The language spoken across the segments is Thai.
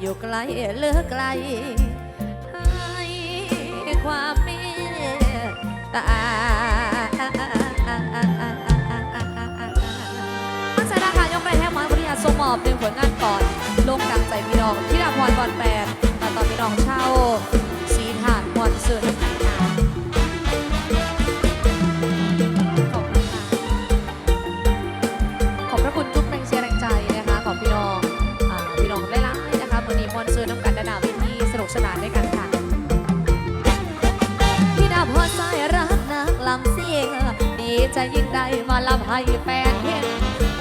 อยู่ไกลเลือไกล ให้ความเมตตาพัชราค่ะยกไปให้หมอนบริยารสมอบเป็นผลงานก่อน ลงดังใจพี่น้องที่ดาพรบอลแปดแต่ตอนพี่น้องเช่า ดีใจยิ่งได้มาลำให้แฟนเห็น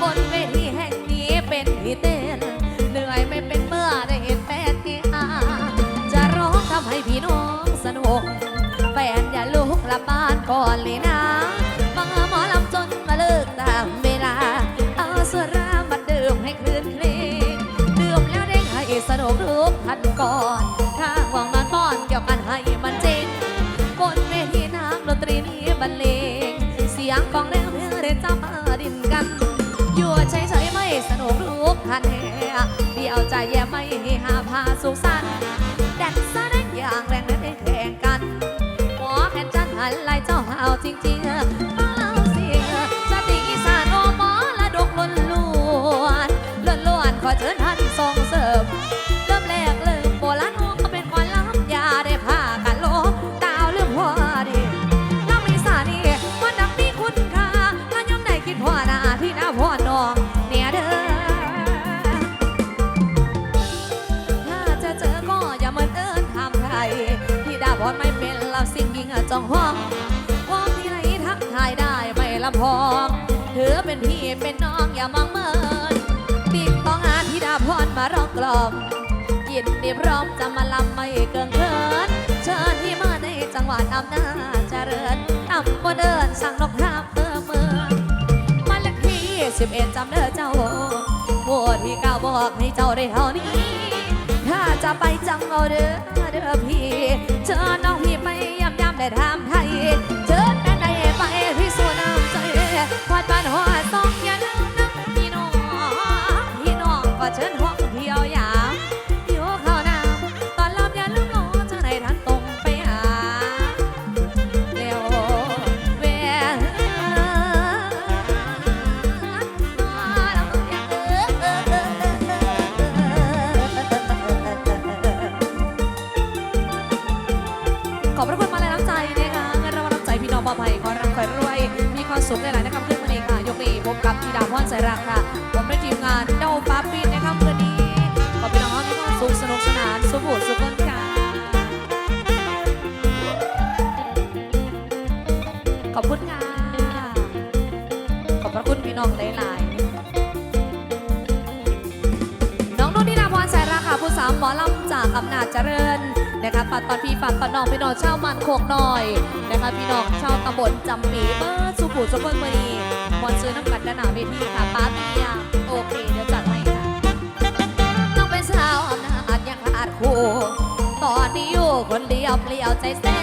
บนเวทีแห่งนี้เป็นที่เต้นเหนื่อยไม่เป็นเมื่อได้เห็นแฟนที่อาจะร้องทำให้พี่น้องสนุกแฟนอย่าลุกละบ้านก่อนเลยนะันแห่เดียวใจแย่ไม่หาพาสุขสันแดนแสดงอย่างแรงได้แข่งกันหมอแคนจันหันไล่เจ้าหาวจริงๆฟังเล่าเสียงสติอีสานโอหมอละดกล้วนล้วนล้วนล้วนขอเชิญท่าน สองห้องห้องที่ไหนทักทายได้ไม่ลำพองถือเป็นพี่เป็นน้องอย่ามองเมินติ๊กต้องงานที่ดาพรมาร้องกล่อมยินดีพร้อมจะมาลำไม่เกินเขินเชิญที่มาในจังหวัดอำนาจเจริญตำบลเดินสั่งนกทามเพื่อเมืองบ้าเลขที่สิบเอ็ดจำเด้อเจ้าหมวที่เก้าบอกให้เจ้าได้เท่านี้ จะไปจังเอาเด้อเด้อพี่ เจอน้องพี่ไปย้ำย้ำได้ทำไทย น้ำใจพี่อภัยขอรับขอรวย มีความสุขหลายๆนะครับขึ้นมาเลยค่ะ ยกนี้พบกับพี่ดาวพรสายรักค่ะ ผมได้ทีมงานเจ้าฟ้าปินนะครับคืนนี้ขอพี่น้องมีความสุขสนุกสนานสุขหูสุขคนค่ะขอบคุณค่ะขอบพระคุณพี่น้องหลายๆน้องนุ่นนินาพรสายราค่ะผู้สาวหมอลำจากอำนาจเจริญ นะคะปัดตอนพี่ฝากตอนน้องพี่น้องชาวมันโคกหน่อยนะคะพี่น้องชาวตำบลจำปีเบอร์สุขุมสุขเมืองมณีมอนซื้อน้ำกัดด้านหน้าเวทีค่ะป้าเตียโอเคเดี๋ยวจัดให้ค่ะต้องเป็นสาวอำนาจยังขาดคู่ตอนนี้อยู่คนเดียวเปลี่ยวใจแสบหน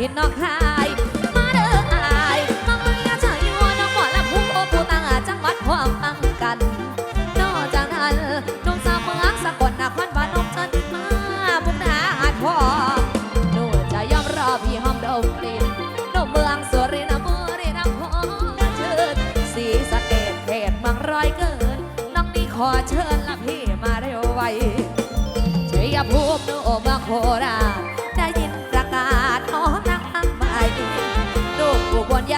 าลสินนอกคาย มาเด้ออายน้องเมียชายอยู่น้องหมอและผู้โอผู้ตั้งจังหวัดความตั้งกัน นอกจากนั้นน้องสาวเมืองสกลนครบ้านน้องฉันมาบุกนาหาดพอหนูจะยอมรอพี่หอมดมกลิ่นนมเมืองสุรินทร์บุรีรัมย์ขอเชิญสีสะเกดเขตเมืองร้อยเกินน้องนี่ขอเชิญละพี่มาเร็วไวชัยภูมิโนมืองโคราช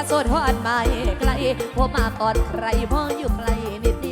ผู้บนยาโสธรไม่ไกลพบมาก่อนใครพราะอยู่ไกลนิดเดียว